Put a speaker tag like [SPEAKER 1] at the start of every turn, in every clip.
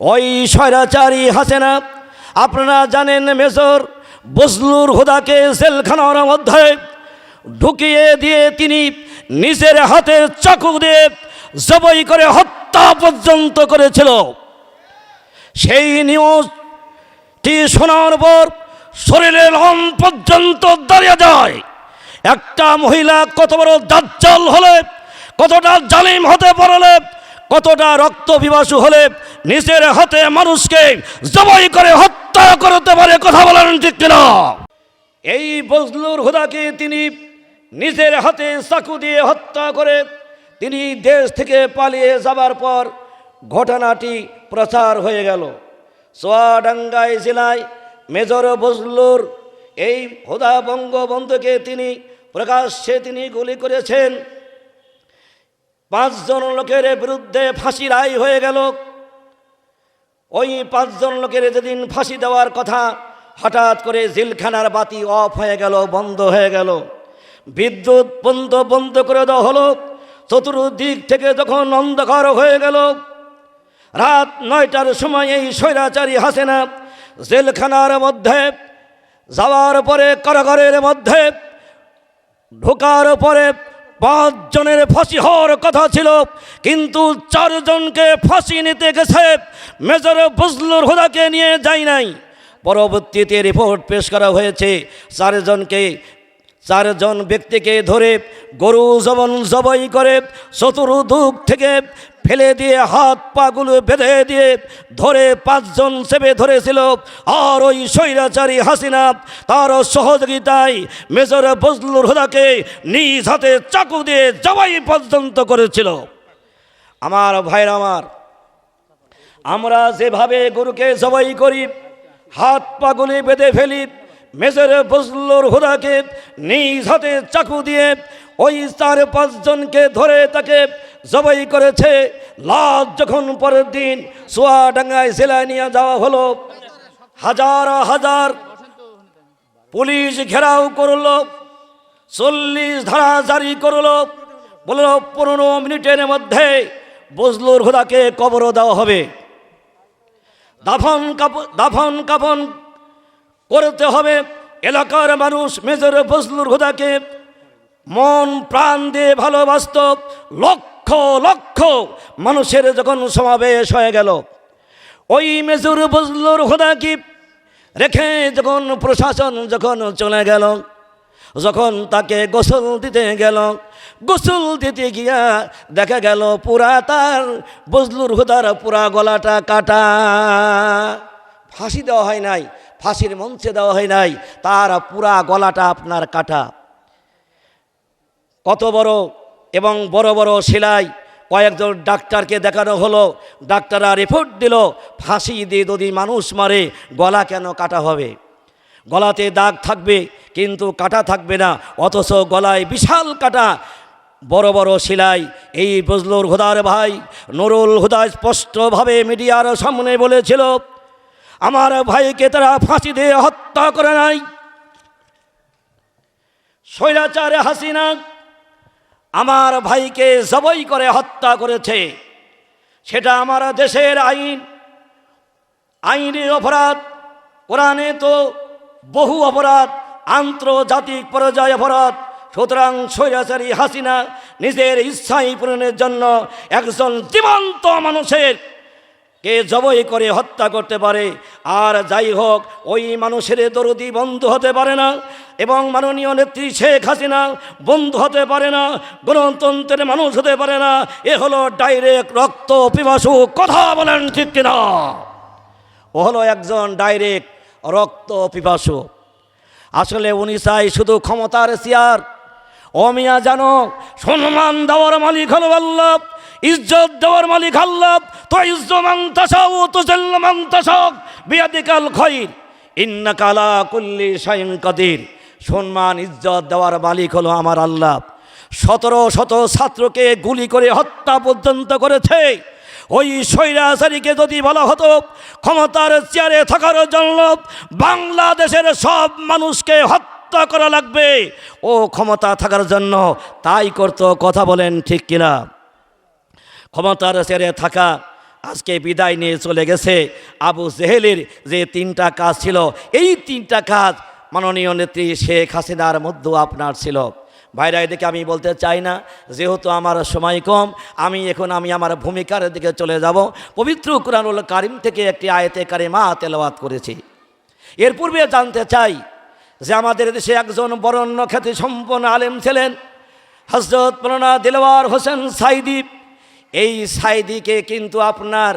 [SPEAKER 1] ওই স্বৈরাচারী হাসেনা, আপনারা জানেন মেজর বজলুর হুদাকে জেলখানার মধ্যে ঢুকিয়ে দিয়ে তিনি নিজের হাতে চাকু দিয়ে জবই করে হত্যা পর্যন্ত করেছিল। সেই নিউজটি শোনার পর শরীরে লম পর্যন্ত দাঁড়িয়ে যায়। একটা মহিলা কত বড় দাজ্জাল হলে, কতটা জালিম হতে পারলে কতটা রক্ত বিবাসু হলে নিজের হাতে মানুষকে জবাই করে হত্যা করতে পারে কথা বলেন ঠিক কিনা? এই বজলুর হুদাকে তিনি নিজের হাতে চাকু দিয়ে হত্যা করে তিনি দেশ থেকে পালিয়ে যাবার পর ঘটনাটি প্রচার হয়ে গেল। সোয়াডাঙ্গাই জেলায় মেজর বজলুর এই হুদা বঙ্গবন্ধুকে তিনি প্রকাশ্যে তিনি গুলি করেছেন। পাঁচজন লোকের বিরুদ্ধে ফাঁসি রায় হয়ে গেল। ওই পাঁচজন লোকের যেদিন ফাঁসি দেওয়ার কথা, হঠাৎ করে জিলখানার বাতি অফ হয়ে গেল, বন্ধ হয়ে গেল। বিদ্যুৎ বন্ধ বন্ধ করে দেওয়া হলো। চতুর্দিক থেকে যখন অন্ধকার হয়ে গেল, রাত নয়টার সময় এই স্বৈরাচারী হাসেনা জেলখানার মধ্যে, যাওয়ার পরে কারাগারের মধ্যে ঢোকার পরে পাঁচজনের ফাঁসি হওয়ার কথা ছিল, কিন্তু চারজনকে ফাঁসি নিতে গেছে। মেজর বজলুর হুদাকে নিয়ে যাই নাই। পরবর্তীতে রিপোর্ট পেশ করা হয়েছে, চারজনকে, চারজন ব্যক্তিকে ধরে গরু জবন জবাই করে, চতুর্দিক থেকে ফেলে দিয়ে হাত পাগুলো বেঁধে দিয়ে ধরে পাঁচজন চেপে ধরেছিল। আর ওই স্বৈরাচারী হাসিনা তার সহযোগিতায় মেজর বজলুর হুদাকে নিজ হাতে চাকু দিয়ে জবাই পর্যন্ত করেছিল। আমার ভাইরা আমার, আমরা যেভাবে গরুকে জবাই করি, হাত পাগুলি বেঁধে ফেলি, মেজর বজলুর হুদাকে নিজ হাতে চাকু দিয়ে ওই চার পাঁচজনকে ধরে তাকে জবাই করেছে। লাশ যখন পরের দিন সোয়াডাঙ্গায় জেলায় নিয়ে যাওয়া হলো, হাজার হাজার পুলিশ ঘেরাও করল, চল্লিশ ধারা জারি করল, বলল, পনেরো মিনিটের মধ্যে বজলুর হুদাকে কবর দেওয়া হবে। দাফন কাপ, দাফন কাফন করতে হবে। এলাকার মানুষ মেজর বজলুর হুদাকে মন প্রাণ দিয়ে ভালোবাসত, লক্ষ লক্ষ মানুষের যখন সমাবেশ হয়ে গেল। ওই মেজুর বজলুর হুদাকে রেখে যখন প্রশাসন যখন চলে গেল, যখন তাকে গোসল দিতে গেল, গোসল দিতে গিয়া দেখা গেল পুরা তার বজলুর হুদার পুরা গলাটা কাটা। ফাঁসি দেওয়া হয় নাই, ফাঁসির মঞ্চে দেওয়া হয় নাই, তার পুরা গলাটা আপনার কাটা। কত বড় এবং বড় বড় সেলাই কয়েকজন ডাক্তারকে দেখানো হলো। ডাক্তাররা রিপোর্ট দিল, ফাঁসি দিয়ে যদি মানুষ মারে, গলা কেন কাটা হবে? গলাতে দাগ থাকবে, কিন্তু কাটা থাকবে না, অথচ গলায় বিশাল কাটা। বড় বড় সেলাই, এই বজলুর হুদার ভাই, নুরুল হুদা স্পষ্টভাবে মিডিয়ার সামনে বলেছিল, আমার ভাইকে তারা ফাঁসি দিয়ে হত্যা করে নাই। স্বৈরাচারে হাসিনা আমার ভাইকে জবই করে হত্যা করেছে। সেটা আমার দেশের আইন। আইনের অপরাধ, কোরআনে তো বহু অপরাধ, আন্তর্জাতিক পর্যায়ে অপরাধ। সুতরাং স্বৈরাচারী হাসিনা নিজের ইচ্ছাই পূরণের জন্য একজন জীবন্ত মানুষের কে জবই করে হত্যা করতে পারে? আর যাই হোক, ওই মানুষের দরদি বন্ধু হতে পারে না এবং মাননীয় নেত্রী শেখ হাসিনা বন্ধু হতে পারে না, গণতন্ত্রের মানুষ হতে পারে না। এ হলো ডাইরেক্ট রক্ত পিপাসু কথা বলেন ঠিক কিনা? ও হলো একজন ডাইরেক্ট রক্ত পিপাসু। আসলে উনি চাই শুধু ক্ষমতার চেয়ার। অমিয়া জানো, সম্মান দেওয়ার মালিক হলো আল্লাহ। ইজ্জত দেওয়ার মালিক আল্লাহ। তো ইজ্জ মাংতাসাও তো জেল্ল মাংতাসক খৈর। ইন্না কালা কুল্লি স্বয়ং কাদির। সম্মান ইজ্জত দেওয়ার মালিক হলো আমার আল্লাহ। সতেরো শত ছাত্রকে গুলি করে হত্যা পর্যন্ত করেছে। ওই স্বৈরাচারীকে যদি বলা হতো, ক্ষমতার চেয়ারে থাকার জন্য বাংলাদেশের সব মানুষকে হত্যা করা লাগবে। ও ক্ষমতা থাকার জন্য তাই করতো, কথা বলেন ঠিক কিনা? ক্ষমতার সেরে থাকা। আজকে বিদায় নিয়ে চলে গেছে আবু জেহেলের যে তিনটা কাজ ছিল, এই তিনটা কাজ মাননীয় নেত্রী শেখ হাসিনার মধ্যেও আপনার ছিল। ভাইরা, এদিকে আমি বলতে চাই না, যেহেতু আমার সময় কম, আমি এখন আমি আমার ভূমিকার দিকে চলে যাব। পবিত্র কুরআনুল কারিম থেকে একটি আয়তে কারিমা তেলাওয়াত করেছি। এর পূর্বে জানতে চাই যে আমাদের দেশে একজন বরণ্য খ্যাতি সম্পন্ন আলেম ছিলেন হজরত মৌলানা দিলওয়ার হোসেন সাইদি। এই সাইদিকে কিন্তু আপনার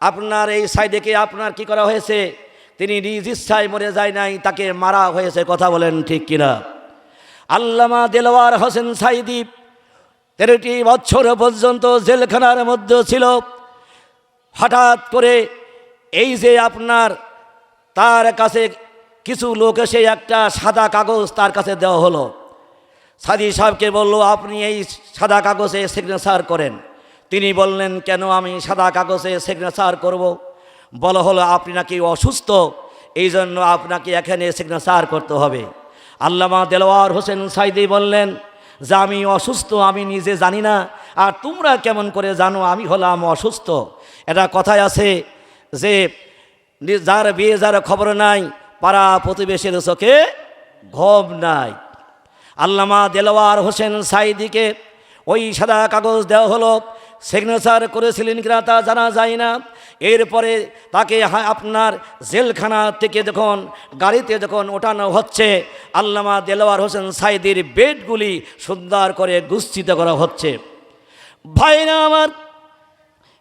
[SPEAKER 1] আপনার এই সাইদিকে আপনার কি করা হয়েছে? তিনি নিজ ইচ্ছায় মরে যায় নাই, তাকে মারা হয়েছে, কথা বলেন ঠিক কিনা? আল্লামা দেলোয়ার হোসেন সাইদি তেরোটি বছর পর্যন্ত জেলখানার মধ্যে ছিল। হঠাৎ করে এই যে আপনার, তার কাছে কিছু লোক এসে একটা সাদা কাগজ তার কাছে দেওয়া হলো। সাদি সাহেবকে বলল, আপনি এই সাদা কাগজে সিগনেচার করেন। তিনি বললেন, কেন আমি সাদা কাগজে সিগনেচার করব? বলা হলো, আপনি নাকি অসুস্থ এই জন্য আপনাকে এখানে সিগনেচার করতে হবে। আল্লামা দেলোয়ার হোসেন সাইদি বললেন, যে আমি অসুস্থ, আমি নিজে জানি না, আর তোমরা কেমন করে জানো, আমি হলাম অসুস্থ। এটা কথায় আছে যে যার বিয়ে, যার খবর নাই, পাড়া প্রতিবেশীর চোখে ঘব নাই। আল্লামা দেলোয়ার হোসেন সাইদিকে ওই সাদা কাগজ দেওয়া হলো সিগনেচার করেছিলেন কিনা তা জানা যায় না। এরপরে তাকে আপনার জেলখানা থেকে যখন, গাড়িতে যখন ওঠানো হচ্ছে, আল্লামা দেলোয়ার হোসেন সাইদির বেডগুলি সুন্দর করে গুচ্ছিত করা হচ্ছে। ভাইরা আমার,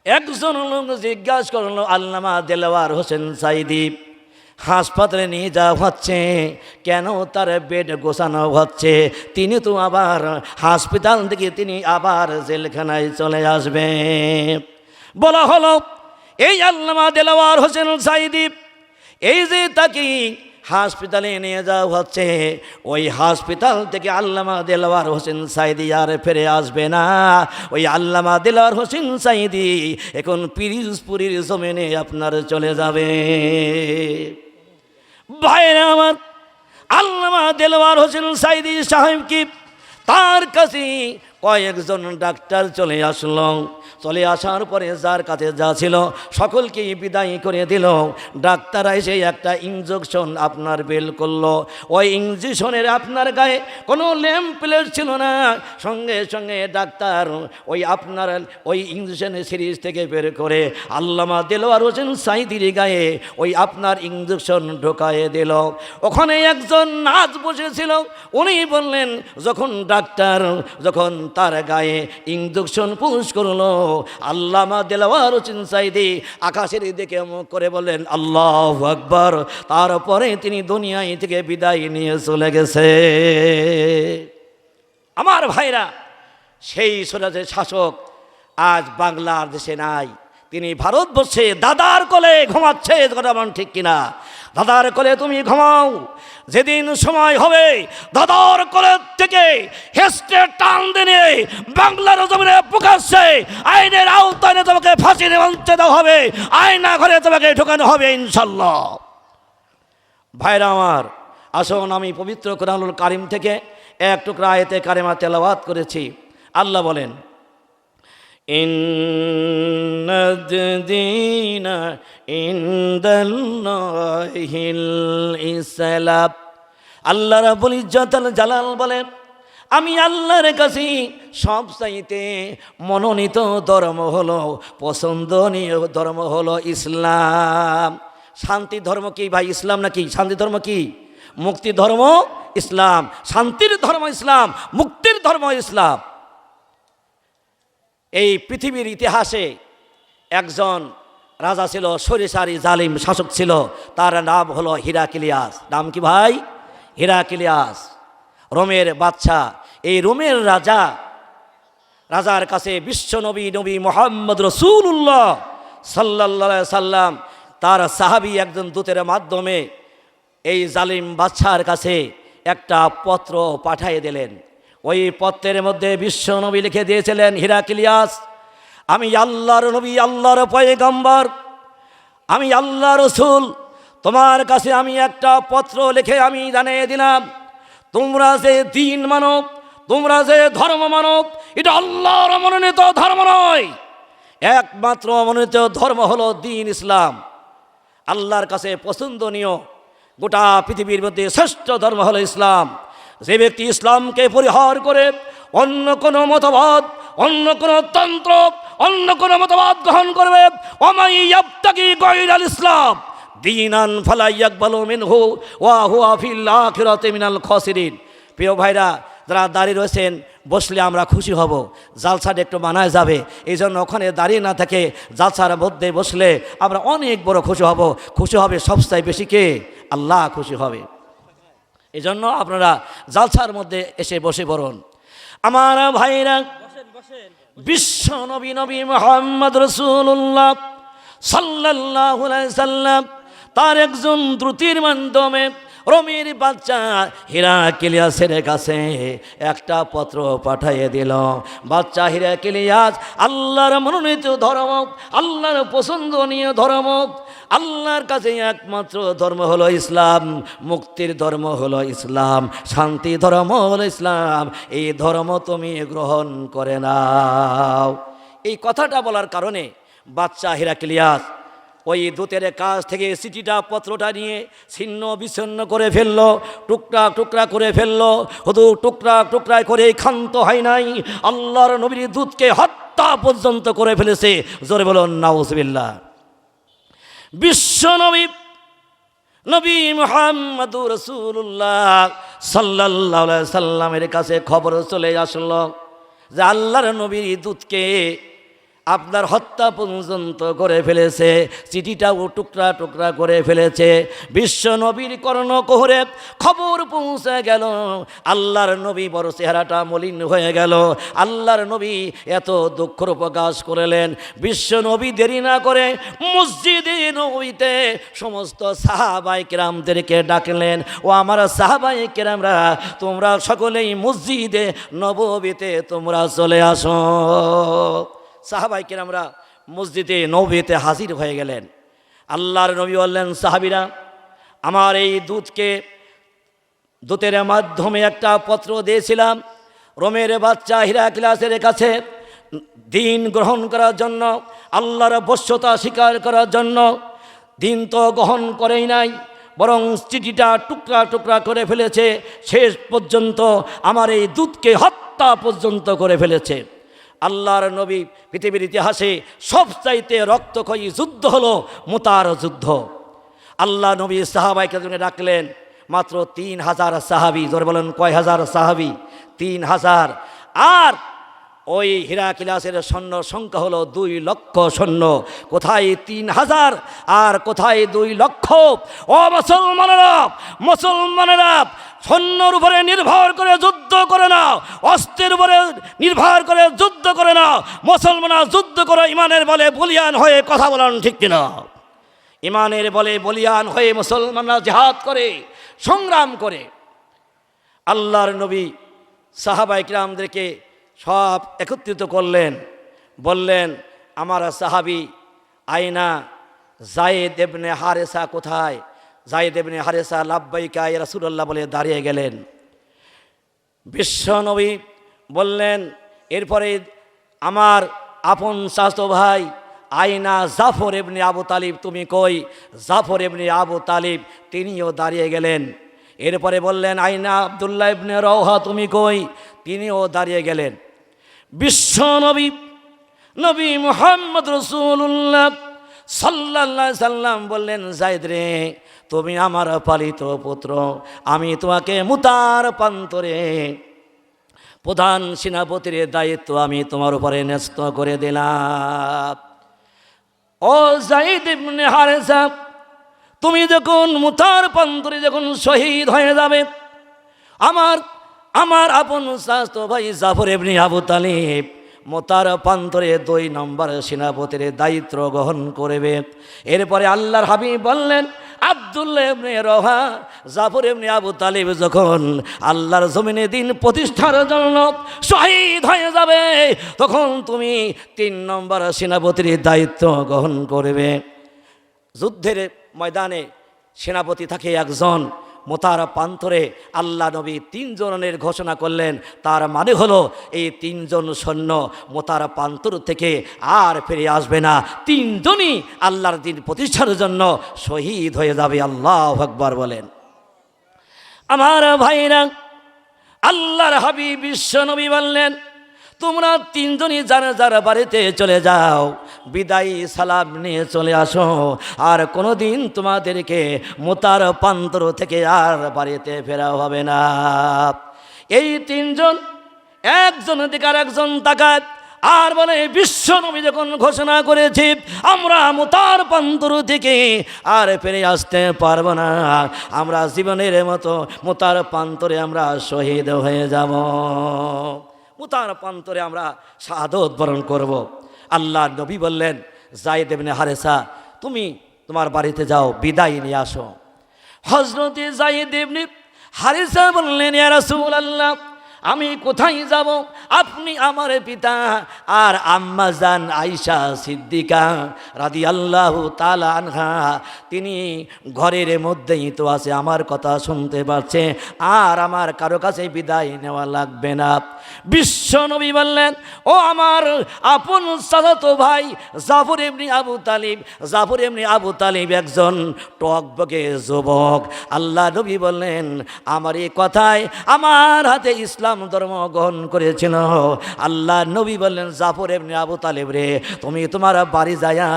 [SPEAKER 1] একজন লোক জিজ্ঞাসা করল আল্লামা দেলোয়ার হোসেন সাইদি হাসপাতালে নিয়ে যাওয়া হচ্ছে। কেন তার বেড গোছানো হচ্ছে? তিনি তো আবার হাসপাতাল থেকে তিনি আবার জেলখানায় চলে আসবে বলা হলো, এই আল্লামা দেলাওয়ার হোসেন সাইদি এই যে তাকে হাসপাতালে নিয়ে যাওয়া হচ্ছে, ওই হাসপাতাল থেকে আল্লামা দেলোয়ার হোসেন সাইদি আর ফিরে আসবে না। ওই আল্লামা দেলোয়ার হোসেন সাইদি এখন পিরিজপুরীর জমিনে আপনার চলে যাবে। ভাইরা আমার আল্লামা দেলওয়ার হোসেন সাইদি সাহেব কি তার কাছে কয়েকজন ডাক্তার চলে আসলো। চলে আসার পরে যার কাছে যা ছিল, সকলকেই বিদায় করে দিল। ডাক্তার এসে একটা ইঞ্জেকশন আপনার বেল করল। ওই ইঞ্জেকশনের আপনার গায়ে কোনো ল্যাম্প প্লেট ছিল না। সঙ্গে সঙ্গে ডাক্তার ওই আপনার, ওই ইঞ্জেকশনের সিরিজ থেকে বের করে আল্লামা দেলোয়ার হোসেন সাইদির গায়ে ওই আপনার ইঞ্জেকশন ঢোকায়ে দিল। ওখানে একজন নাচ বসেছিল। উনি বললেন, যখন ডাক্তার, যখন তার গায়ে ইঞ্জেকশন পুষ করল। আল্লামা দেলাওয়ার চিনসাইদি সাইদি আকাশের দিকে মুখ করে বললেন, আল্লাহ আকবর। তারপরে তিনি দুনিয়ায় থেকে বিদায় নিয়ে চলে গেছে। আমার ভাইরা, সেই সোনাজের শাসক আজ বাংলার দেশে নাই। তিনি ভারতবর্ষে দাদার কোলে ঘুমাচ্ছে বলেন ঠিক কিনা? দাদার কোলে তুমি ঘুমাও, যেদিন সময় হবে, দাদার কোলে থেকে হেস্টে টান দিনে বাংলার জমিনে প্রকাশ্যে আইনের আওতায় তোমাকে ফাঁসির মঞ্চে দেওয়া হবে, আয়না ঘরে তোমাকে ঢোকানো হবে, ইনশাল্লাহ। ভাইরা আমার, আসুন আমি পবিত্র কোরআনুল কারিম থেকে এক টুকরা আয়তে কারিমা তেলাওয়াত করেছি। আল্লাহ বলেন ইন্দিনা ইন্দাল্লাহিল ইসলাম আল্লাহ রাবুল ইজ্জতাল জালাল বলেন, আমি আল্লাহর কাছে সব চাইতে মনোনীত ধর্ম হলো, পছন্দনীয় ধর্ম হলো ইসলাম। শান্তি ধর্ম কি ভাই ইসলাম নাকি? শান্তি ধর্ম কি? মুক্তি ধর্ম ইসলাম। শান্তির ধর্ম ইসলাম, মুক্তির ধর্ম ইসলাম। এই পৃথিবীর ইতিহাসে একজন রাজা ছিল সরিসারি জালিম শাসক ছিল, তার নাম হলো হিরাকিলিয়াস। নাম কি ভাই? হিরাকিলিয়াস, রোমের বাদশা এই রোমের রাজা, রাজার কাছে বিশ্ব নবী নবী মোহাম্মদ রসুল্লাহ সাল্লা সাল্লাম, তার সাহাবি একজন দূতের মাধ্যমে এই জালিম বাদশার কাছে একটা পত্র পাঠিয়ে দিলেন। ওই পত্রের মধ্যে বিশ্ব নবী লিখে দিয়েছিলেন, হিরাকিলিয়াস, আমি আল্লাহর নবী, আল্লাহর পয়গম্বর, আমি আল্লাহ রসুল, তোমার কাছে আমি একটা পত্র লিখে আমি জানিয়ে দিলাম। তোমরা যে দিন মানব, তোমরা যে ধর্ম মানব, এটা আল্লাহর মনোনীত ধর্ম নয়। একমাত্র মনোনীত ধর্ম হলো দিন ইসলাম। আল্লাহর কাছে পছন্দনীয় গোটা পৃথিবীর মধ্যে শ্রেষ্ঠ ধর্ম হলো ইসলাম। যে ব্যক্তি ইসলামকে পরিহার করে অন্য কোনো মতবাদ, অন্য কোনো তন্ত্র, অন্য কোনো মতবাদ গ্রহণ করবে অমাই গয়রাল ইসলাম, দিনান ফালাই ইয়াকবালু মিনহু ওয়া হুয়া ফিল আখিরাতি মিনাল খাসিরিন। প্রিয় ভাইরা, যারা দাঁড়িয়ে রয়েছেন, বসলে আমরা খুশি হব, জালসাটা একটু মানায় যাবে এই জন্য ওখানে দাঁড়িয়ে না থাকে জালসার মধ্যে বসলে আমরা অনেক বড় খুশি হব। খুশি হবে সবচেয়ে বেশি কে? আল্লাহ খুশি হবে। এই জন্য আপনারা জালসার মধ্যে এসে বসে পড়ুন। আমার ভাইরা, বিশ্ব নবী নবী মোহাম্মদ রসুল্লাহ সাল্লাহ সাল্লাম, তার একজন দ্রুতির মাধ্যমে রমির বাচ্চা হীরা কিলিয়াসের কাছে একটা পত্র পাঠাইয়ে দিল। বাচ্চা হীরা কিলিয়াস আল্লাহর মনোনীত ধর্ম আল্লাহর পছন্দনীয় ধর্ম আল্লাহর কাছে একমাত্র ধর্ম হলো ইসলাম, মুক্তির ধর্ম হলো ইসলাম, শান্তি ধর্ম হলো ইসলাম, এই ধর্ম তুমি গ্রহণ করে নাও। এই কথাটা বলার কারণে বাচ্চা হিরাকিলিয়াস ওই দূতের কাছ থেকে চিঠিটা পত্রটা নিয়ে ছিন্ন বিচ্ছিন্ন করে ফেলল টুকরা টুকরা করে ফেলল। শুধু টুকরা টুকরায় করে ক্ষান্ত হয় নাই। আল্লাহর নবীর দূতকে হত্যা পর্যন্ত করে ফেলেছে। জোরে বলুন নাউজবিল্লা বিশ্ব নবী নবী মোহাম্মদ রসুল্লাহ সাল্লাহ সাল্লামের কাছে খবর চলে আসলো যে আল্লাহর নবীর দূতকে আপনার হত্যা পর্যন্ত করে ফেলেছে চিঠিটাও টুকরা টুকরা করে ফেলেছে। বিশ্ব নবীর কর্ণকোহরে খবর পৌঁছে গেল, আল্লাহর নবী বড় চেহারাটা মলিন হয়ে গেল। আল্লাহর নবী এত দুঃখ প্রকাশ করলেন, বিশ্ব নবী দেরি না করে মসজিদে নবীতে সমস্ত সাহাবাই কেরামদেরকে ডাকলেন। ও আমার সাহাবাই কেরামরা, তোমরা সকলেই মসজিদে নববীতে তোমরা চলে আসো। সাহাবাই আমরা মসজিদে নবীতে হাজির হয়ে গেলেন। আল্লাহর নবী বললেন, সাহাবিরা, আমার এই দুধকে দূতের মাধ্যমে একটা পত্র দিয়েছিলাম। রোমের বাচ্চা হীরা ক্লাসের কাছে দিন গ্রহণ করার জন্য, আল্লাহর বশ্যতা স্বীকার করার জন্য। দিন তো গ্রহণ করেই নাই, বরং চিঠিটা টুকরা টুকরা করে ফেলেছে। শেষ পর্যন্ত আমার এই দুধকে হত্যা পর্যন্ত করে ফেলেছে। আল্লাহর নবী পৃথিবীর ইতিহাসে সবচাইতে রক্তক্ষয়ী যুদ্ধ হলো মোতার যুদ্ধ। আল্লাহ নবী সাহাবাইকে ডাকলেন, মাত্র তিন হাজার সাহাবি, জোর বলেন কয় হাজার সাহাবি? তিন হাজার। আর ওই হীরা কিলাসের সৈন্য সংখ্যা হলো দুই লক্ষ সৈন্য। কোথায় তিন হাজার? আর কোথায় দুই লক্ষ? ও মুসলমানেরা মুসলমানেরা সৈন্যর উপরে নির্ভর করে যুদ্ধ করে না অস্ত্রের উপরে নির্ভর করে যুদ্ধ করে না মুসলমানরা যুদ্ধ করে ইমানের বলে বলিয়ান হয়ে কথা বলেন ঠিক কিনা? ইমানের বলে বলিয়ান হয়ে মুসলমানরা জেহাদ করে, সংগ্রাম করে। আল্লাহর নবী সাহাবাই কিরামদেরকে সব একত্রিত করলেন, বললেন, আমার সাহাবি আয়না জায়েদ এবনে হারেসা কোথায়? জায়েদ এবনে হারেসা লাব্বাইকা রাসুল্লাহ বলে দাঁড়িয়ে গেলেন। বিশ্ব নবী বললেন, এরপরে আমার আপন চাচতো ভাই আয়না জাফর এবনে আবু তালিব, তুমি কই? জাফর এবনে আবু তালিব, তিনিও দাঁড়িয়ে গেলেন। এরপরে বললেন আইনা আবদুল্লাহ ইবনে রওহা, তুমি কই? তিনিও দাঁড়িয়ে গেলেন। বিশ্ব নবী নবী মোহাম্মদ রসুল্লাহ সাল্লাহ সাল্লাম বললেন, জায়দ রে তুমি আমার পালিত পুত্র, আমি তোমাকে মুতার পান্তরে প্রধান সেনাপতির দায়িত্ব আমি তোমার উপরে ন্যস্ত করে দিলাম। ও জাইদ ইবনে হারেসা, তুমি যখন মুতার পান্তরে যখন শহীদ হয়ে যাবে, আমার আমার আপন স্বাস্থ্য ভাই জাফর এমনি আবু তালিব মোতার পান্তরে দুই নম্বর সেনাপতির দায়িত্ব গ্রহণ করবে। এরপরে আল্লাহর হাবিব বললেন আবদুল্লাহ এমনি রহা, জাফর এমনি আবু তালিব যখন আল্লাহর জমিনে দিন প্রতিষ্ঠার জন্য শহীদ হয়ে যাবে, তখন তুমি তিন নম্বর সেনাপতির দায়িত্ব গ্রহণ করবে। যুদ্ধের ময়দানে সেনাপতি থাকে একজন মোতার প্রান্তরে আল্লাহ নবী তিনজনের ঘোষণা করলেন। তার মানে হলো, এই তিনজন সৈন্য মোতার প্রান্তর থেকে আর ফিরে আসবে না। তিনজনই আল্লাহর দিন প্রতিষ্ঠার জন্য শহীদ হয়ে যাবে, আল্লাহ আকবর বলেন। আমার ভাইরা, আল্লাহর হাবিব বিশ্ব নবী বললেন তোমরা তিনজনই যারা যারা বাড়িতে চলে যাও, বিদায়ী সালাম নিয়ে চলে আসো। আর কোনোদিন তোমাদেরকে মোতার প্রান্তর থেকে আর বাড়িতে ফেরা হবে না। এই তিনজন, একজন দিকে আর একজন তাকাত। আর বলে, বিশ্ব নবী যখন ঘোষণা করেছি, আমরা মোতার প্রান্তর থেকে আর ফিরে আসতে পারব না। আমরা জীবনের মতো মোতার প্রান্তরে আমরা শহীদ হয়ে যাব। মুতার প্রান্তরে আমরা শাহাদত বরণ করব। আল্লাহ নবী বললেন যাই দেবনে হারেসা, তুমি তোমার বাড়িতে যাও, বিদায় নিয়ে আসো। হজরতে যাই দেবনি হারেসা বললেন রাসুল আল্লাহ আমি কোথায় যাব? আপনি আমার পিতা আর আম্মা জান আইসা সিদ্দিকা রাদি আল্লাহ আনহা, তিনি ঘরের মধ্যেই তো আছে, আমার কথা শুনতে পাচ্ছে আর আমার কারও কাছে বিদায় নেওয়া লাগবে না। বিশ্ব নবী বললেন, ও আমার আপন সাদাতো ভাই, জাফর এমনি আবু তালিব, জাফর এমনি আবু তালিব একজন টকবকে যুবক। আল্লাহ নবী বললেন, আমার এই কথায় আমার হাতে ইসলাম ধর্ম গ্রহণ করেছিল। আল্লাহ নবী বললেন, জাফর এমনি আবু তালেব রে, তুমি তোমার বাড়ি যায়া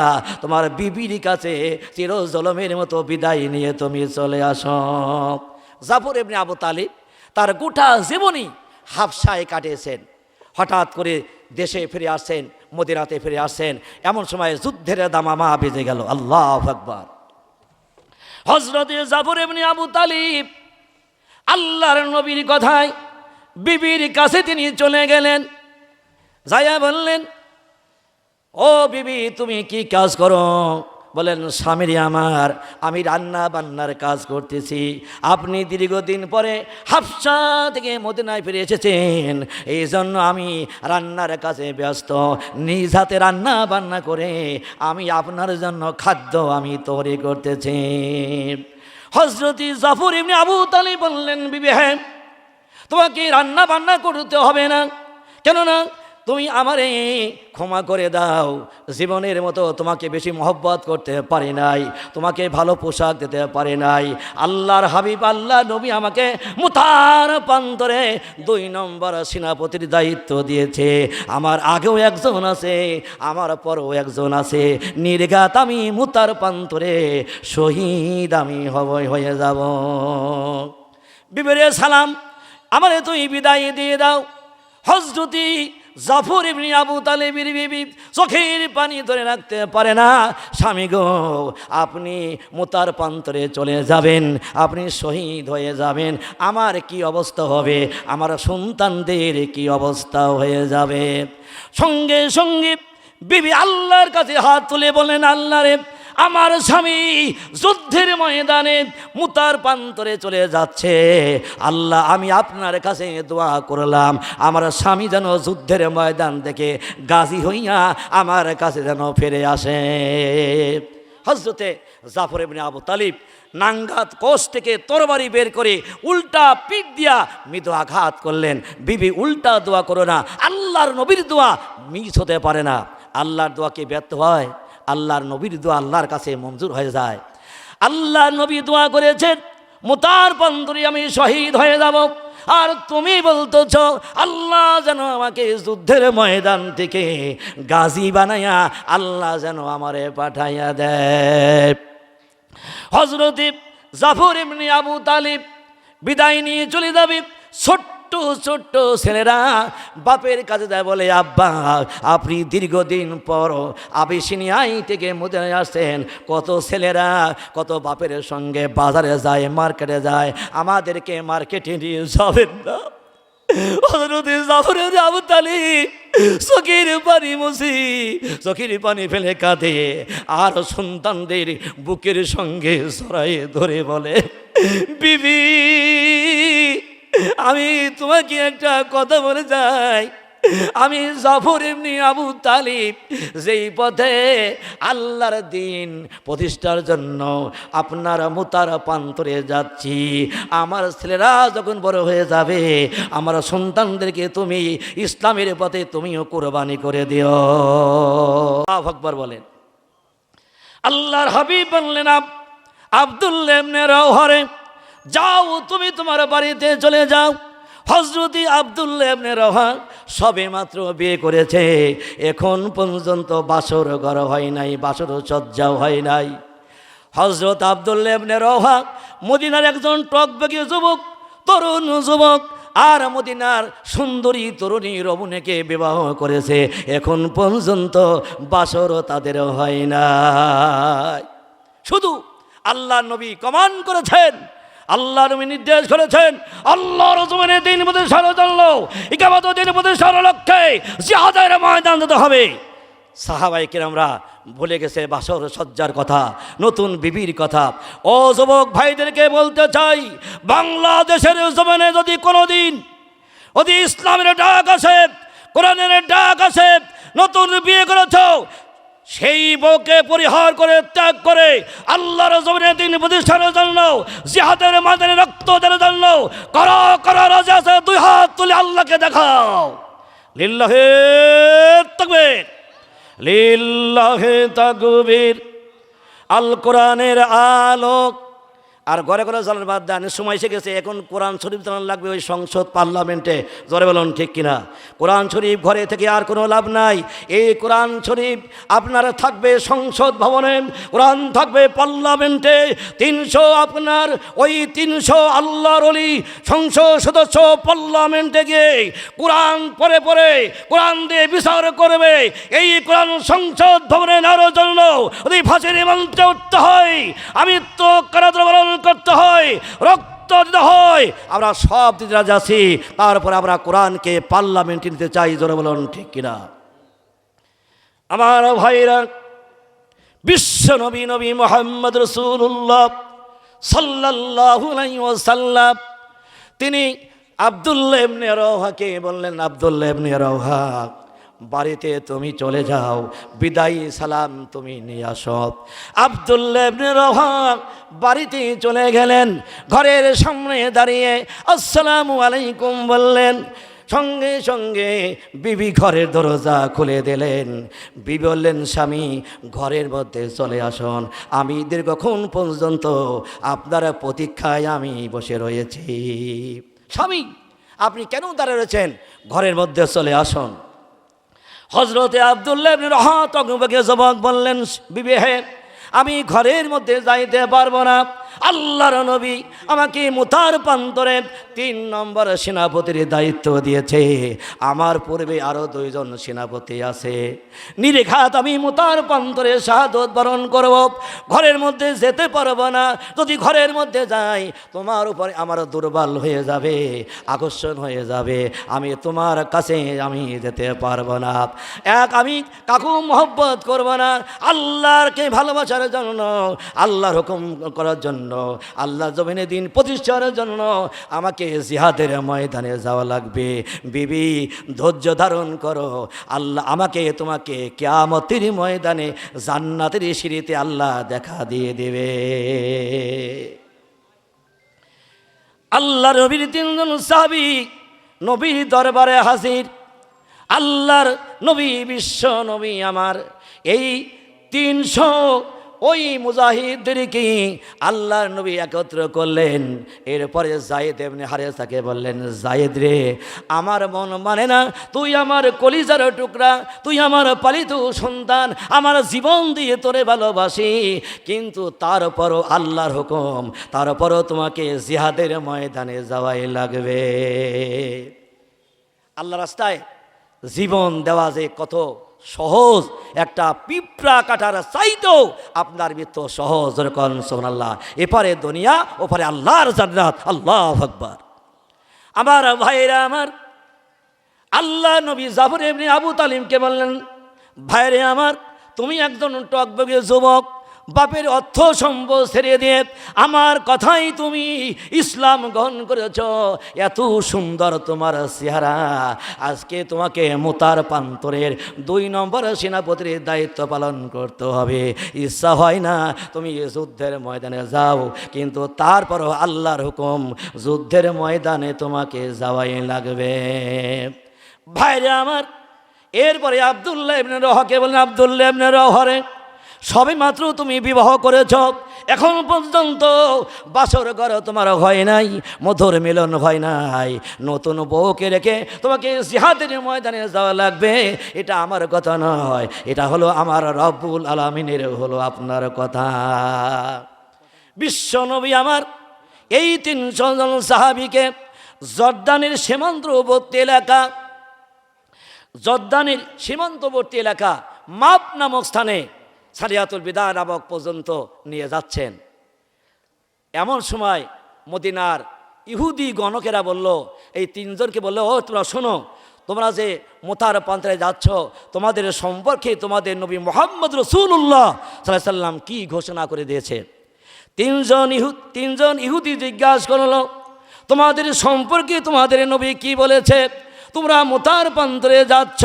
[SPEAKER 1] তোমার বিবির কাছে চির জলমের মতো বিদায় নিয়ে তুমি চলে আসো। জাফর এমনি আবু তালিব তার গোটা জীবনই হাফসায় কাটিয়েছেন। হঠাৎ করে দেশে ফিরে আসেন মদিরাতে ফিরে আসেন। এমন সময় যুদ্ধের দামামা বেজে গেল। আল্লাহ আকবার। হজরত জাফর এমনি আবু তালিব আল্লাহর নবীর কথায় বিবির কাছে তিনি চলে গেলেন। যাইয়া বললেন, ও বিবি, তুমি কি কাজ করো? বলেন, স্বামীর আমার, আমি রান্না বান্নার কাজ করতেছি। আপনি দীর্ঘদিন পরে হাফসা থেকে মদিনায় ফিরে এসেছেন। এই জন্য আমি রান্নার কাজে ব্যস্ত। নিজ হাতে রান্না বান্না করে আমি আপনার জন্য খাদ্য আমি তৈরি করতেছি। হজরতি জাফর এমনি আবু তালি বললেন বিবে হ্যাঁ তোমাকে রান্না বান্না করতে হবে না। কেননা তুমি আমারে ক্ষমা করে দাও। জীবনের মতো তোমাকে বেশি মহব্বত করতে পারি নাই, তোমাকে ভালো পোশাক দিতে পারি নাই। আল্লাহর হাবিব, আল্লাহ নবী আমাকে মুতার প্রান্তরে দুই নম্বর সেনাপতির দায়িত্ব দিয়েছে। আমার আগেও একজন আছে, আমার পরও একজন আছে। নির্ঘাত আমি মুতার প্রান্তরে শহীদ আমি হব, হয়ে যাব। বিবেরে সালাম, আমারে তুই বিদায় দিয়ে দাও। হজরতি জাফর ইবনি আবু তালেবির বিবি চোখের পানি ধরে রাখতে পারে না। স্বামী গো, আপনি মোতার প্রান্তরে চলে যাবেন, আপনি শহীদ হয়ে যাবেন, আমার কি অবস্থা হবে? আমার সন্তানদের কি অবস্থা হয়ে যাবে? সঙ্গে সঙ্গে বিবি আল্লাহর কাছে হাত তুলে বলেন, আল্লাহ রে আমার স্বামী যুদ্ধের ময়দানে মুতার প্রান্তরে চলে যাচ্ছে। আল্লাহ, আমি আপনার কাছে দোয়া করলাম, আমার স্বামী যেন যুদ্ধের ময়দান থেকে গাজী হইয়া আমার কাছে যেন ফিরে আসে। হজরতে জাফর ইবনে আবু তালিব নাঙ্গাত কোষ থেকে তরবারি বের করে উল্টা পিঠ দিয়া মৃদু আঘাত করলেন। বিবি, উল্টা দোয়া করো না, আল্লাহর নবীর দোয়া মিস হতে পারে না। আল্লাহর দোয়া কি ব্যর্থ হয়? আল্লাহর নবীর দোয়া আল্লাহর কাছে মঞ্জুর হয়ে যায়। আল্লাহর নবী দোয়া করেছেন, মোতার পন্দরে আমি শহীদ হয়ে যাব। আর তুমি বলতেছ, আল্লাহ যেন আমাকে যুদ্ধের ময়দান থেকে গাজী বানাইয়া আল্লাহ যেন আমারে পাঠাইয়া দেয়। হজরত জাফর এমনি আবু তালিব বিদায় নিয়ে চলে যাবি। ছোট্ট ছোট্ট ছোট্ট ছেলেরা বাপের কাছে দেয় বলে, আব্বা, আপনি দীর্ঘদিন পর আবিসিনিয়াই থেকে মদিনায় আসছেন। কত ছেলেরা কত বাপের সঙ্গে বাজারে যায়, মার্কেটে যায়। আমাদেরকে মার্কেটে নিয়ে যাবেন না। পানি মুছি, চোখের পানি ফেলে কাঁদে। আর সন্তানদের বুকের সঙ্গে সরাই ধরে বলে, বিবি আমি তোমাকে একটা কথা বলে যাই। আমি জাফর এমনি আবু তালিব, যেই পথে আল্লাহর দিন প্রতিষ্ঠার জন্য আপনার মুতার প্রান্তরে যাচ্ছি। আমার ছেলেরা যখন বড় হয়ে যাবে, আমার সন্তানদেরকে তুমি ইসলামের পথে তুমিও কোরবানি করে দিও। ভকবর বলেন। আল্লাহর হাবিব বললেন, আব আবদুল্লেমনে রওহরে যাও, তুমি তোমার বাড়িতে চলে যাও। হজরতি আবদুল্লেবনে রহা সবে মাত্র বিয়ে করেছে। এখন পর্যন্ত বাসর ঘর হয় নাই, বাসর সজ্জাও হয় নাই। হজরত আবদুল্লেবনে রহা মদিনার একজন টকবেগী যুবক, তরুণ যুবক, আর মদিনার সুন্দরী তরুণী রমণীকে বিবাহ করেছে। এখন পর্যন্ত বাসর তাদের হয় না শুধু আল্লাহ নবী কমান করেছেন। আল্লাহ নবী নির্দেশ করেছেন আল্লাহর জমিনে দিন প্রতি সারা জানলো ইকামত দিন প্রতি সারা লক্ষ্যে জিহাদের ময়দান দিতে হবে। সাহাবাই আমরা ভুলে গেছে বাসর সজ্জার কথা, নতুন বিবির কথা। ও যুবক ভাইদেরকে বলতে চাই, বাংলাদেশের জমিনে যদি কোনোদিন, যদি ইসলামের ডাক আসে, কোরআনের ডাক আসে, নতুন বিয়ে করেছ সেই বউকে পরিহার করে, ত্যাগ করে, আল্লাহর জমিনে দিন প্রতিষ্ঠানের জন্য, জিহাদের মাদানে রক্ত দেওয়ার জন্য, কর কর, রাজা আছে, দুই হাত তুলে আল্লাহকে দেখাও। লিল্লাহে তাকবীর লিল্লাহে তাকবীর। আল কোরআনের আলোক আর ঘরে ঘরে জ্বালার বাদ দেন। সময় এসে গেছে, এখন কোরআন শরীফ চালান লাগবে ওই সংসদ পার্লামেন্টে। জোরে বলুন, ঠিক কিনা? কোরআন শরীফ ঘরে থেকে আর কোনো লাভ নাই। এই কোরআন শরীফ আপনার থাকবে সংসদ ভবনে, কোরআন থাকবে পার্লামেন্টে। তিনশো আপনার, ওই তিনশো আল্লাহর অলি সংসদ সদস্য পার্লামেন্টে গিয়ে কোরআন পরে পরে কোরআন দিয়ে বিচার করবে। এই কোরআন সংসদ ভবনে নেওয়ার জন্য যদি ফাঁসির মঞ্চে উঠতে হয়, আমি তো কারাদ্রবরণ করতে হয়, রক্ত দিতে হয়। আমরা সব দিতে রাজি আছি, তারপরে আমরা কোরআনকে পার্লামেন্টে নিতে চাই, জোরে বলুন ঠিক কিনা? আমার ভাইরা, বিশ্ব নবী নবী মোহাম্মদ রসুল্লাহ ওয়াসাল্লাম, তিনি আবদুল্লাহ ইবনে রওহাকে বললেন? আবদুল্লাহ ইবনে রওহা। বাড়িতে তুমি চলে যাও, বিদায়ী সালাম তুমি নিয়ে আসো। আবদুল্লাহ বাড়িতে চলে গেলেন, ঘরের সামনে দাঁড়িয়ে আসসালামু আলাইকুম বললেন। সঙ্গে সঙ্গে বিবি ঘরের দরজা খুলে দিলেন। বিবি বললেন, স্বামী, ঘরের মধ্যে চলে আসুন। আমি দীর্ঘক্ষণ পর্যন্ত আপনার প্রতীক্ষায় আমি বসে রয়েছি। স্বামী, আপনি কেন দাঁড়িয়ে রয়েছেন? ঘরের মধ্যে চলে আসুন। হজরতে আবদুল্লাহ রহত জবাব বললেন বিবেহে আমি ঘরের মধ্যে যাইতে পারব না। আল্লাহর নবী আমাকে মুতার প্রান্তরে তিন নম্বর সেনাপতির দায়িত্ব দিয়েছে। আমার পূর্বে আরও দুইজন সেনাপতি আছে। নিরেখাত আমি মুতার প্রান্তরে শাহাদত বরণ করব। ঘরের মধ্যে যেতে পারব না। যদি ঘরের মধ্যে যাই, তোমার উপরে আমার দুর্বল হয়ে যাবে, আকর্ষণ হয়ে যাবে। আমি তোমার কাছে আমি যেতে পারব না। এক, আমি কাকু মহব্বত করব না। আল্লাহরকে ভালোবাসার জন্য, আল্লাহর হুকুম করার জন্য আল্লাহ জমিনে দিন প্রতিষ্ঠার জন্য আমাকে জিহাদের ময়দানে যাওয়া লাগবে। বিবি, ধৈর্য ধারণ করো। আল্লাহ আমাকে তোমাকে কেয়ামতির ময়দানে জান্নাতের সিঁড়িতে আল্লাহ দেখা দিয়ে দেবে। আল্লাহ নবীর তিনজন সাহাবি নবীর দরবারে হাজির। আল্লাহর নবী বিশ্ব নবী আমার। এই তিনশো ওই মুজাহিদদেরকে আল্লাহর নবী একত্র করলেন? এরপরে জায়েদ এমনি হারেসাকে বললেন, জায়েদ রে, আমার মন মানে না, তুই আমার কলিজার টুকরা, তুই আমার পালিত সন্তান, আমার জীবন দিয়ে তোরে ভালোবাসি। কিন্তু তারপরও আল্লাহর হুকুম, তারপরও তোমাকে জিহাদের ময়দানে যাওয়াই লাগবে। আল্লাহ রাস্তায় জীবন দেওয়া যে কত সহজ, একটা পিঁপড়া কাটার চাইতেও আপনার মৃত্যু সহজ। রকম সোনাল্লাহ এপারে দুনিয়া, ওপারে আল্লাহর জান্নাত। আল্লাহ আকবর। আমার ভাইরা আমার, আল্লাহ নবী জাফর এমনি আবু তালিমকে বললেন, ভাইরে আমার, তুমি একজন টকবগে যুবক বাপের অর্থ সম্পদ ছেড়ে দিয়ে আমার কথাই তুমি ইসলাম গ্রহণ করেছ। এত সুন্দর তোমার চেহারা। আজকে তোমাকে মোতার পান্তরের দুই নম্বর সেনাপতির দায়িত্ব পালন করতে হবে। ইচ্ছা হয় না তুমি যুদ্ধের ময়দানে যাও, কিন্তু তারপরও আল্লাহর হুকুম যুদ্ধের ময়দানে তোমাকে যাওয়াই লাগবে। ভাইরে আমার, এরপরে আবদুল্লাহ ইবনে রহকে বলেন আবদুল্লাহ ইবনে রহরে সবে মাত্র তুমি বিবাহ করেছ। এখন পর্যন্ত বাসর ঘর তোমার হয় নাই, মধুর মিলন হয় নাই। নতুন বউকে রেখে তোমাকে জিহাদের ময়দানে যাওয়া লাগবে, এটা আমার কথা নয়। এটা হলো আমার রব্বুল আলমিনের, হলো আপনার কথা। বিশ্বনবী আমার, এই তিনশো জন সাহাবিকে জর্দানের সীমান্তবর্তী এলাকা, জর্দানের সীমান্তবর্তী এলাকা মাপ নামক স্থানে সারিয়াতুল বিদা নামক পর্যন্ত নিয়ে যাচ্ছেন। এমন সময় মদিনার ইহুদি গণকেরা বলল, এই তিনজনকে বলল, ও, তোমরা শোনো, তোমরা যে মোতার পান্তায় যাচ্ছ, তোমাদের সম্পর্কে তোমাদের নবী মোহাম্মদ রসুল্লাহ সাল্লাহ সাল্লাম কী ঘোষণা করে দিয়েছে তিনজন ইহু, তিনজন ইহুদি জিজ্ঞাসা করল, তোমাদের সম্পর্কে তোমাদের নবী কি বলেছে? তোমরা মোতার প্রান্তরে যাচ্ছ।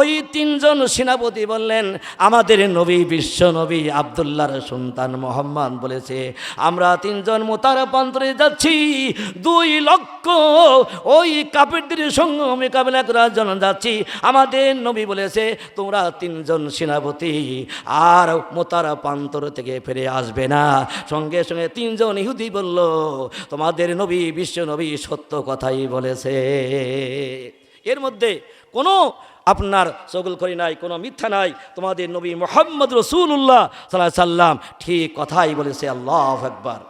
[SPEAKER 1] ওই তিনজন সেনাপতি বললেন, আমাদের নবী বিশ্ব নবী আবদুল্লাহর সন্তান মোহাম্মদ বলেছে, আমরা তিনজন মোতার প্রান্তরে যাচ্ছি। দুই লক্ষ ওই কাপেরদের সঙ্গে মোকাবিলা করার জন্য যাচ্ছি। আমাদের নবী বলেছে, তোমরা তিনজন সেনাপতি আর মোতার প্রান্তর থেকে ফিরে আসবে না। সঙ্গে সঙ্গে তিনজন ইহুদি বলল, তোমাদের নবী বিশ্ব নবী সত্য কথাই বলেছে। এর মধ্যে কোনো আপনার চগল করি নাই, কোনো মিথ্যা নাই। তোমাদের নবী মোহাম্মদ রসুল্লাহ সাল্লাহ সাল্লাম ঠিক কথাই বলেছে, আল্লাহ একবার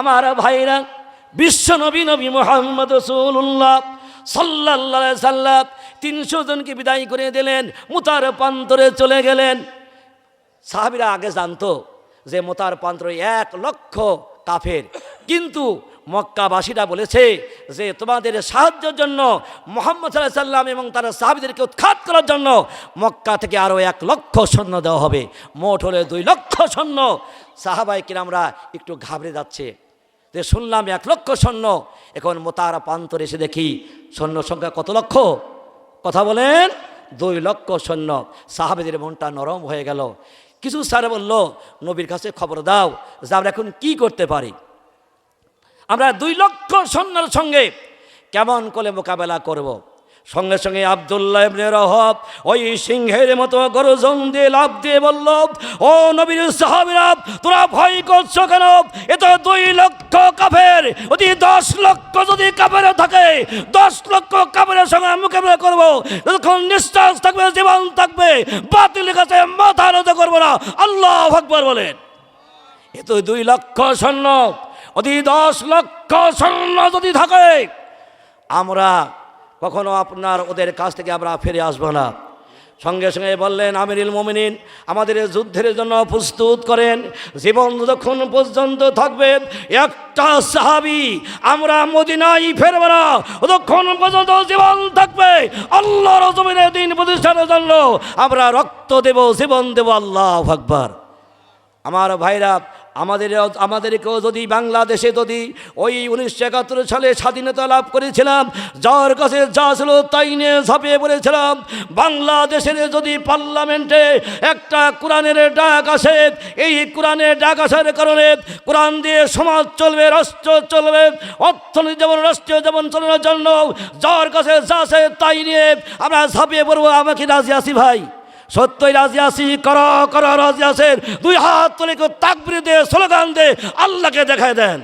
[SPEAKER 1] আমার ভাইরা, বিশ্ব নবী নবী মোহাম্মদ রসুল্লাহ সাল্লাহ সাল্লাম তিনশো জনকে বিদায় করে দিলেন, মুতার প্রান্তরে চলে গেলেন। সাহাবিরা আগে জানতো যে মোতার প্রান্তরে এক লক্ষ কাফের। কিন্তু মক্কাবাসীরা বলেছে যে তোমাদের সাহায্যের জন্য মোহাম্মদ সাল্লাহ সাল্লাম এবং তারা সাহাবিদেরকে উৎখাত করার জন্য মক্কা থেকে আরও এক লক্ষ সৈন্য দেওয়া হবে। মোট হলে দুই লক্ষ সৈন্য। সাহাবাই কিরামরা একটু ঘাবড়ে যাচ্ছে। যে শুনলাম এক লক্ষ সৈন্য। এখন মোতারা প্রান্তরে এসে দেখি সৈন্য সংখ্যা কত লক্ষ? কথা বলেন, দুই লক্ষ সৈন্য। সাহাবেদের মনটা নরম হয়ে গেল। কিছু স্যার বলল, নবীর কাছে খবর দাও যে আমরা এখন কি করতে পারি? আমরা দুই লক্ষ সৈন্যর সঙ্গে কেমন করে মোকাবেলা করব। সঙ্গে সঙ্গে আবদুল্লাহ রহব ওই সিংহের মতো গরজন দিয়ে লাভ দিয়ে বলল, ও নবীর সাহাবিরা, তোরা ভয় করছ কেন? এ তো দুই লক্ষ কাফের যদি দশ লক্ষ যদি কাফের থাকে, দশ লক্ষ কাফের সঙ্গে মোকাবিলা করব। যতক্ষণ নিঃশ্বাস থাকবে, জীবন থাকবে বাতিল কাছে মাথা নত করব না। আল্লাহ আকবর বলেন। এ তো দুই লক্ষ সৈন্য অতি দশ লক্ষ সৈন্য যদি থাকে, আমরা কখনো আপনার ওদের কাছ থেকে আমরা ফিরে আসব না। সঙ্গে সঙ্গে বললেন, আমিরুল মোমিনিন, আমাদের যুদ্ধের জন্য প্রস্তুত করেন। জীবন যখন পর্যন্ত থাকবে, একটা সাহাবি আমরা মদিনাই ফেরব না। ততক্ষণ পর্যন্ত জীবন থাকবে, আল্লাহর জমিনের দিন প্রতিষ্ঠানের জন্য আমরা রক্ত দেব, জীবন দেব, আল্লাহ আকবার। আমার ভাইরা আমাদের আমাদেরকেও যদি বাংলাদেশে যদি ওই উনিশশো একাত্তর সালে স্বাধীনতা লাভ করেছিলাম, যার কাছে যা ছিল তাই নিয়ে ঝাঁপিয়ে পড়েছিলাম। বাংলাদেশের যদি পার্লামেন্টে একটা কোরআনের ডাক আসে, এই কোরআনের ডাক আসার কারণে কোরআন দিয়ে সমাজ চলবে, রাষ্ট্র চলবে, অর্থনীতি যেমন রাষ্ট্রীয় যেমন চলানোর জন্য যার কাছে যা আছে তাই নিয়ে আমরা ঝাঁপিয়ে পড়ব। আমাকে রাজি আছি ভাই। সত্যই রাজি আসি কর কর, রাজি আসেন দুই হাত তুলে তাকবির দে স্লোগান দে আল্লাহকে দেখায় দেন।